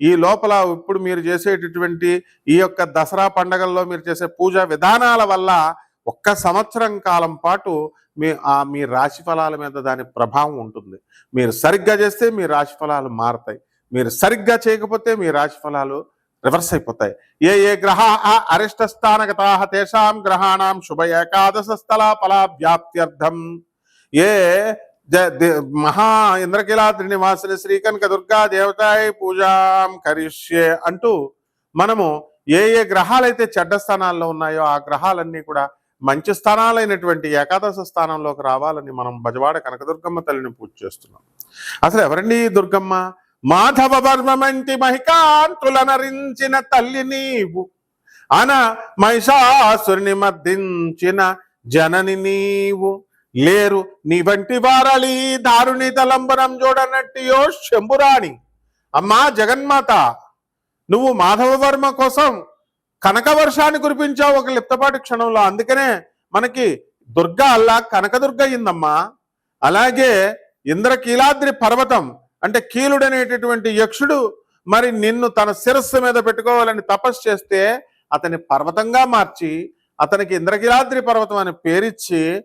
ఈ లోపల ఇప్పుడు మీరు చేసేటటువంటి ఈ యొక్క దసరా పండగల్లో మీరు చేసే పూజా విధానాల వల్ల ఒక్క సంవత్సరం కాలం పాటు మీ ఆ మీ రాశి ఫలాల మీద దాని ప్రభావం ఉంటుంది. మీరు సరిగ్గా చేస్తే మీ రాశి ఫలాలు మారుతాయి. మీరు సరిగ్గా చేయకపోతే మీ రాశి ఫలాలు రివర్స్ అయిపోతాయి. ఏ ఏ గ్రహ అరిష్ట స్థానగతా తేషాం గ్రహాణం శుభ ఏకాదశ స్థల ఫలాభ్యాప్త్యర్థం. ఏ మహా ఇంద్రకీలాద్రి శ్రీ శ్రీకనక దుర్గా దేవతాయ పూజాం కరిష్యే అంటూ మనము ఏ ఏ గ్రహాలైతే చెడ్డ స్థానాల్లో ఉన్నాయో ఆ గ్రహాలన్నీ కూడా మంచి స్థానాలైనటువంటి ఏకాదశ స్థానంలోకి రావాలని మనం బజవాడ కనకదుర్గమ్మ తల్లిని పూజ చేస్తున్నాం. అసలు ఎవరండి దుర్గమ్మ? మాధవ వర్మంటి మంతి మహికాంతులనరించిన తల్లి నీవు. అన మహిషాసుని మర్దించిన జనని నీవు. లేరు నీ వంటి వారలి దారుని తలంబరం చూడనట్టియో శంభురాణి. అమ్మా జగన్మాత నువ్వు మాధవవర్మ కోసం కనక వర్షాన్ని కురిపించావు ఒక లిప్తపాటి క్షణంలో. అందుకనే మనకి దుర్గ అల్లా కనకదుర్గ అయిందమ్మా. అలాగే ఇంద్రకీలాద్రి పర్వతం అంటే కీలుడనేటటువంటి యక్షుడు మరి నిన్ను తన శిరస్సు మీద పెట్టుకోవాలని తపస్సు చేస్తే అతని పర్వతంగా మార్చి అతనికి ఇంద్రకీలాద్రి పర్వతం అని పేరిచ్చి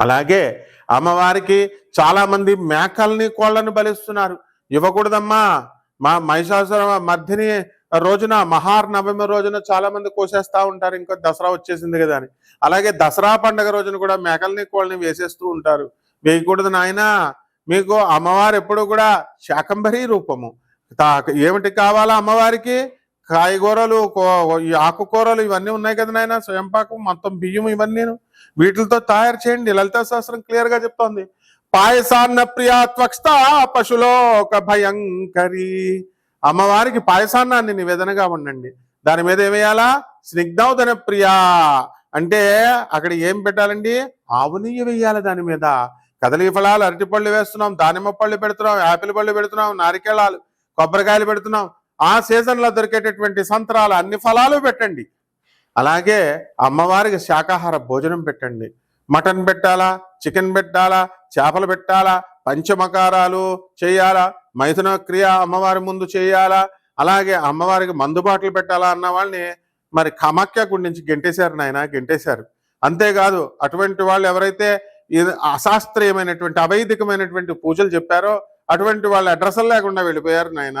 అలాగే అమ్మవారికి చాలామంది మేకల్ని కోళ్ళను బలిస్తున్నారు. ఇవ్వకూడదమ్మా. మా మహిషాసుర మధ్యని రోజున మహానవమి రోజున చాలా మంది ఉంటారు. ఇంకా దసరా వచ్చేసింది కదా అని. అలాగే దసరా పండగ రోజున కూడా మేకల్ని కోళ్ళని వేసేస్తూ ఉంటారు. వేయకూడదు నాయన. మీకు అమ్మవారు ఎప్పుడు కూడా శాకంబరీ రూపము. ఏమిటి కావాలా అమ్మవారికి? కాయగూరలు కో- ఈ ఆకుకూరలు ఇవన్నీ ఉన్నాయి కదా నాయన స్వయంపాకం మొత్తం బియ్యం ఇవన్నీ వీటితో తయారు చేయండి లలిత శాస్త్రం క్లియర్గా చెప్తోంది. పాయసాన్న ప్రియా త్వక్స్త పశులోక భయంకరి. అమ్మవారికి పాయసాన్నాన్ని నివేదనగా ఉండండి. దాని మీద ఏమేయాలా? స్నిగ్ధౌదన ప్రియా. అంటే అక్కడ ఏం పెట్టాలండి? ఆవు నెయ్యి వేయాలి దాని మీద. కదలి ఫలాలు అరటిపళ్ళు వేస్తున్నాం దానిమ్మ పళ్ళు పెడుతున్నాం యాపిల్ పళ్ళు పెడుతున్నాం నారికేళాలు కొబ్బరికాయలు పెడుతున్నాం. ఆ సీజన్లో దొరికేటటువంటి సంతరాలు అన్ని ఫలాలు పెట్టండి. అలాగే అమ్మవారికి శాకాహార భోజనం పెట్టండి. మటన్ పెట్టాలా? చికెన్ పెట్టాలా? చేపలు పెట్టాలా? పంచమకారాలు చేయాలా? మైథున క్రియ అమ్మవారి ముందు చేయాలా? అలాగే అమ్మవారికి మందుబాట్లు పెట్టాలా అన్న వాళ్ళని మరి కమాఖ్య గుడి నుంచి గెంటేశారు నాయన గెంటేశారు. అంతేకాదు అటువంటి వాళ్ళు ఎవరైతే ఇది అశాస్త్రీయమైనటువంటి అవైదికమైనటువంటి పూజలు చెప్పారో అటువంటి వాళ్ళ అడ్రస్ లేకుండా వెళ్ళిపోయారు నాయన.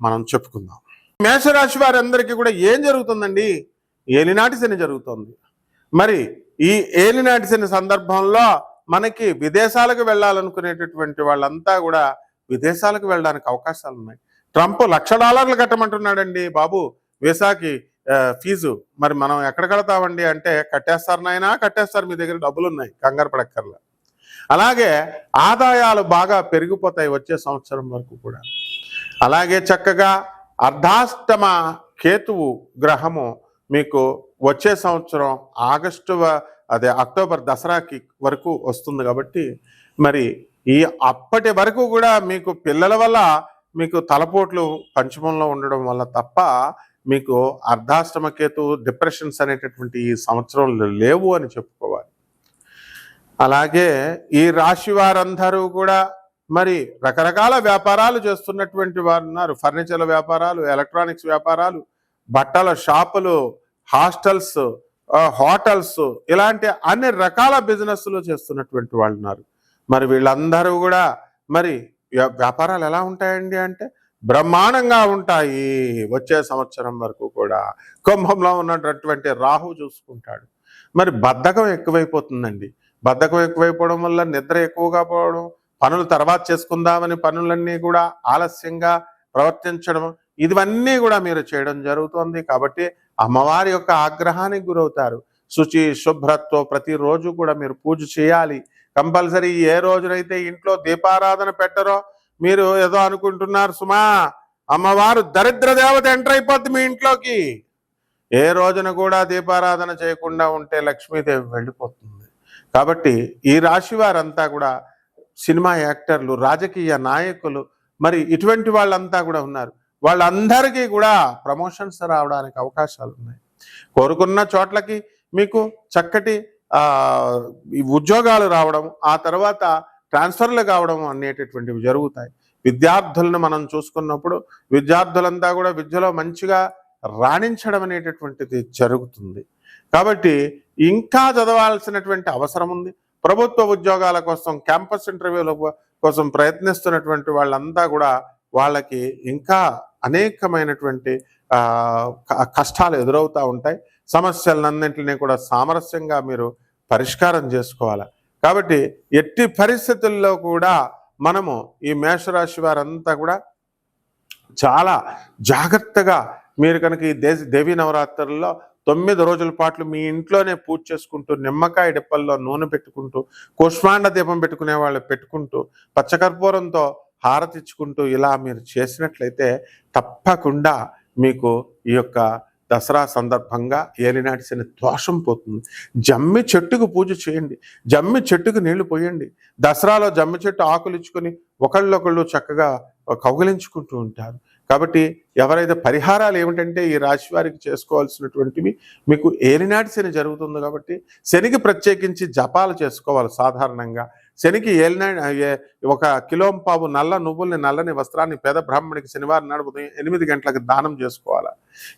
మనం చెప్పుకుందాం. మేషరాశి వారందరికీ కూడా ఏం జరుగుతుందండి? ఏలినాటి శని జరుగుతుంది. మరి ఈ ఏలినాటి శని సందర్భంలో మనకి విదేశాలకు వెళ్ళాలనుకునేటటువంటి వాళ్ళంతా కూడా విదేశాలకు వెళ్ళడానికి అవకాశాలు ఉన్నాయి. ట్రంప్ లక్ష డాలర్లు కట్టమంటున్నాడండి బాబు. వీసాకి ఫీజు. మరి మనం ఎక్కడ కడతామండి అంటే కట్టేస్తారు నాయనా కట్టేస్తారు మీ దగ్గర డబ్బులు ఉన్నాయి కంగారు పడక్కర్లా. అలాగే ఆదాయాలు బాగా పెరిగిపోతాయి వచ్చే సంవత్సరం వరకు కూడా. అలాగే చక్కగా అర్ధాష్టమ కేతువు గ్రహము మీకు వచ్చే సంవత్సరం ఆగస్టు అదే అక్టోబర్ దసరాకి వరకు వస్తుంది కాబట్టి మరి ఈ అప్పటి వరకు కూడా మీకు పిల్లల వల్ల మీకు తలపోట్లు పంచమంలో ఉండడం వల్ల తప్ప మీకు అర్ధాష్టమ కేతు డిప్రెషన్స్ అనేటటువంటి ఈ సంవత్సరం లేవు అని చెప్పుకోవాలి. అలాగే ఈ రాశి వారందరూ కూడా మరి రకరకాల వ్యాపారాలు చేస్తున్నటువంటి వారు ఉన్నారు. ఫర్నిచర్ల వ్యాపారాలు ఎలక్ట్రానిక్స్ వ్యాపారాలు బట్టల షాపులు హాస్టల్స్ హోటల్స్ ఇలాంటి అన్ని రకాల బిజినెస్లు చేస్తున్నటువంటి వాళ్ళు ఉన్నారు. మరి వీళ్ళందరూ కూడా మరి వ్యాపారాలు ఎలా ఉంటాయండి అంటే బ్రహ్మాండంగా ఉంటాయి వచ్చే సంవత్సరం వరకు కూడా. కుంభంలో ఉన్నటువంటి రాహు చూసుకుంటాడు. మరి బద్ధకం ఎక్కువైపోతుందండి. బద్ధకం ఎక్కువైపోవడం వల్ల నిద్ర ఎక్కువగా పోవడం పనులు తర్వాత చేసుకుందామని పనులన్నీ కూడా ఆలస్యంగా ప్రవర్తించడం ఇవన్నీ కూడా మీరు చేయడం జరుగుతుంది కాబట్టి అమ్మవారి యొక్క ఆగ్రహానికి గురవుతారు. శుచి శుభ్రత్వం ప్రతిరోజు కూడా మీరు పూజ చేయాలి. కంపల్సరీ ఏ రోజునైతే ఇంట్లో దీపారాధన పెట్టరో మీరు ఏదో అనుకుంటున్నారు సుమా అమ్మవారు దరిద్ర దేవత ఎంటర్ అయిపోద్ది మీ ఇంట్లోకి. ఏ రోజున కూడా దీపారాధన చేయకుండా ఉంటే లక్ష్మీదేవి వెళ్ళిపోతుంది. కాబట్టి ఈ రాశి వారంతా కూడా సినిమా యాక్టర్లు రాజకీయ నాయకులు మరి ఇటువంటి వాళ్ళంతా కూడా ఉన్నారు. వాళ్ళందరికీ కూడా ప్రమోషన్స్ రావడానికి అవకాశాలు ఉన్నాయి. కోరుకున్న చోట్లకి మీకు చక్కటి ఉద్యోగాలు రావడం ఆ తర్వాత ట్రాన్స్ఫర్లు కావడం అనేటటువంటివి జరుగుతాయి. విద్యార్థులను మనం చూసుకున్నప్పుడు విద్యార్థులంతా కూడా విద్యలో మంచిగా రాణించడం అనేటటువంటిది జరుగుతుంది. కాబట్టి ఇంకా చదవాల్సినటువంటి అవసరం ఉంది. ప్రభుత్వ ఉద్యోగాల కోసం క్యాంపస్ ఇంటర్వ్యూల కోసం ప్రయత్నిస్తున్నటువంటి వాళ్ళంతా కూడా వాళ్ళకి ఇంకా అనేకమైనటువంటి కష్టాలు ఎదురవుతూ ఉంటాయి. సమస్యలన్నింటినీ కూడా సామరస్యంగా మీరు పరిష్కారం చేసుకోవాలి. కాబట్టి ఎట్టి పరిస్థితుల్లో కూడా మనము ఈ మేషరాశి వారంతా కూడా చాలా జాగ్రత్తగా మీరు కనుక ఈ దేశ దేవీ నవరాత్రుల్లో తొమ్మిది రోజుల పాటు మీ ఇంట్లోనే పూజ చేసుకుంటూ నిమ్మకాయ డిప్పల్లో నూనె పెట్టుకుంటూ కుష్మాండ దీపం పెట్టుకునే వాళ్ళు పెట్టుకుంటూ పచ్చకర్పూరంతో హారతిచ్చుకుంటూ ఇలా మీరు చేసినట్లయితే తప్పకుండా మీకు ఈ యొక్క దసరా సందర్భంగా ఏలినాటిసిన దోషం పోతుంది. జమ్మి చెట్టుకు పూజ చేయండి. జమ్మి చెట్టుకు నీళ్ళు పోయండి. దసరాలో జమ్మి చెట్టు ఆకులు ఇచ్చుకొని ఒకళ్ళొకళ్ళు చక్కగా కౌగిలించుకుంటూ ఉంటారు. కాబట్టి ఎవరైతే పరిహారాలు ఏమిటంటే ఈ రాశి వారికి చేసుకోవాల్సినటువంటివి మీకు ఏలినాటి శని జరుగుతుంది కాబట్టి శనికి ప్రత్యేకించి జపాలు చేసుకోవాలి సాధారణంగా. శనికి ఏలినా ఒక కిలోంపావు నల్ల నువ్వుల్ని నల్లని వస్త్రాన్ని పేద బ్రాహ్మణికి శనివారం నాడు ఉదయం ఎనిమిది గంటలకు దానం చేసుకోవాలి?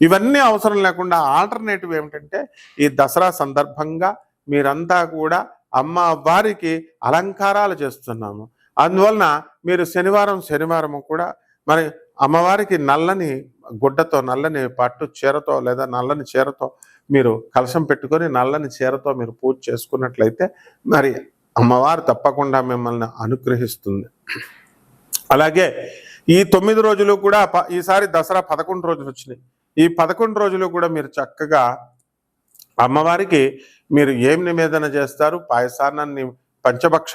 ఇవన్నీ అవసరం లేకుండా ఆల్టర్నేటివ్ ఏమిటంటే ఈ దసరా సందర్భంగా మీరంతా కూడా అమ్మ వారికి అలంకారాలు చేస్తున్నాము. అందువలన మీరు శనివారం శనివారం కూడా మరి అమ్మవారికి నల్లని గుడ్డతో నల్లని పట్టు చీరతో లేదా నల్లని చీరతో మీరు కలశం పెట్టుకొని నల్లని చీరతో మీరు పూజ చేసుకున్నట్లయితే మరి అమ్మవారు తప్పకుండా మిమ్మల్ని అనుగ్రహిస్తుంది. అలాగే ఈ తొమ్మిది రోజులు కూడా ప- ఈసారి దసరా పదకొండు రోజులు వచ్చినాయి. ఈ పదకొండు రోజులు కూడా మీరు చక్కగా అమ్మవారికి మీరు ఏం నివేదన చేస్తారు? పాయసాన్నాన్ని పంచభక్ష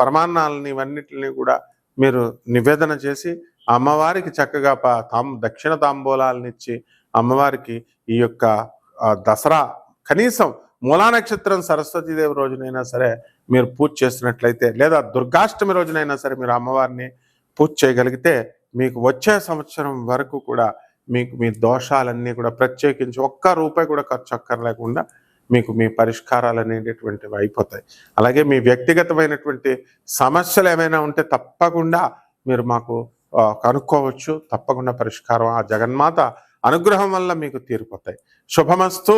పరమాన్నాలని ఇవన్నిటిని కూడా మీరు నివేదన చేసి అమ్మవారికి చక్కగా ప- తాం దక్షిణ తాంబూలాలనిచ్చి అమ్మవారికి ఈ యొక్క దసరా కనీసం మూలా నక్షత్రం సరస్వతీదేవి రోజునైనా సరే మీరు పూజ చేసినట్లయితే లేదా దుర్గాష్టమి రోజునైనా సరే మీరు అమ్మవారిని పూజ చేయగలిగితే మీకు వచ్చే సంవత్సరం వరకు కూడా మీకు మీ దోషాలన్నీ కూడా ప్రత్యేకించి ఒక్క రూపాయి కూడా ఖర్చు అక్కర్లేకుండా మీకు మీ పరిష్కారాలు అనేటటువంటివి అయిపోతాయి. అలాగే మీ వ్యక్తిగతమైనటువంటి సమస్యలు ఏమైనా ఉంటే తప్పకుండా మీరు మాకు కనుక్కోవచ్చు తప్పకుండా పరిష్కారం ఆ జగన్మాత అనుగ్రహం వల్ల మీకు తీరిపోతాయి శుభమస్తు